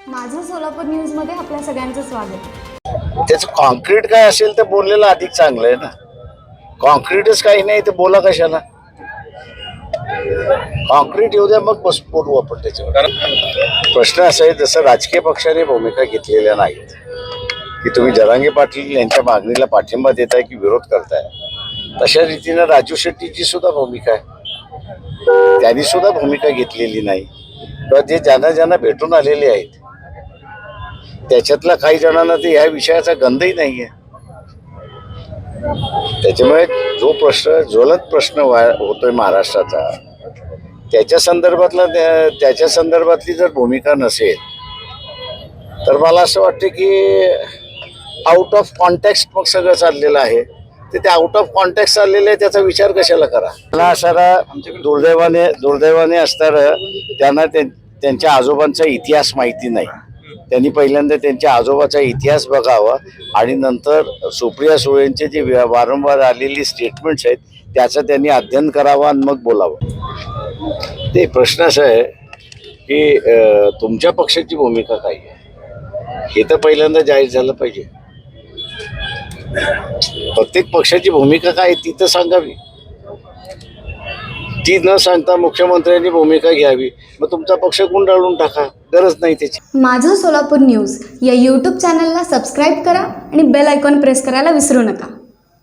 सोलापूर न्यूजमध्ये आपल्या सगळ्यांचं स्वागत. त्याचं कॉन्क्रीट काय असेल तर बोललेलं अधिक चांगलं आहे ना. कॉन्क्रीटच काही नाही तर बोला कशाला. कॉन्क्रीट येऊ द्या मग बस बोलू आपण त्याच्यावर. प्रश्न असा आहे जसं राजकीय पक्षाने भूमिका घेतलेल्या नाहीत की तुम्ही जरांगे पाटील यांच्या मागणीला पाठिंबा देताय की विरोध करताय तशा रीतीनं राजू शेट्टीची सुद्धा भूमिका आहे. त्यांनी सुद्धा भूमिका घेतलेली नाही. किंवा जे ज्यांना ज्यांना भेटून आलेले आहेत त्याच्यातल्या काही जणांना ते ह्या विषयाचा गंधही नाहीये. त्याच्यामुळे जो प्रश्न ज्वलंत प्रश्न होतोय महाराष्ट्राचा त्याच्या संदर्भातला त्याच्या संदर्भातली जर भूमिका नसेल तर मला असं वाटतं की आउट ऑफ कॉन्टॅक्ट मग सगळं चाललेलं आहे. ते ते आउट ऑफ कॉन्टॅक्ट चाललेलं आहे त्याचा विचार कशाला करा? मला असणारा दुर्दैवाने दुर्दैवाने असणारं त्यांना त्यांच्या आजोबांचा इतिहास माहिती नाही. त्यांनी पहिल्यांदा त्यांच्या आजोबाचा इतिहास बघावा आणि नंतर सुप्रिया सुळेंचे जे व्या- वारंवार आलेली स्टेटमेंट्स आहेत त्याचं त्यांनी अध्ययन करावं आणि मग बोलावं. ते प्रश्न असा आहे की तुमच्या पक्षाची भूमिका काय आहे? हे तर पहिल्यांदा जाहीर झालं पाहिजे. प्रत्येक पक्षाची भूमिका काय आहे ती तर सांगावी. ती न सांगता मुख्यमंत्र्यांनी भूमिका घ्यावी मग तुमचा पक्ष गुंडाळून टाका गरज नाही त्याची. माझं सोलापूर न्यूज या यूट्यूब चॅनलला सबस्क्राईब करा आणि बेल आयकॉन प्रेस करायला विसरू नका.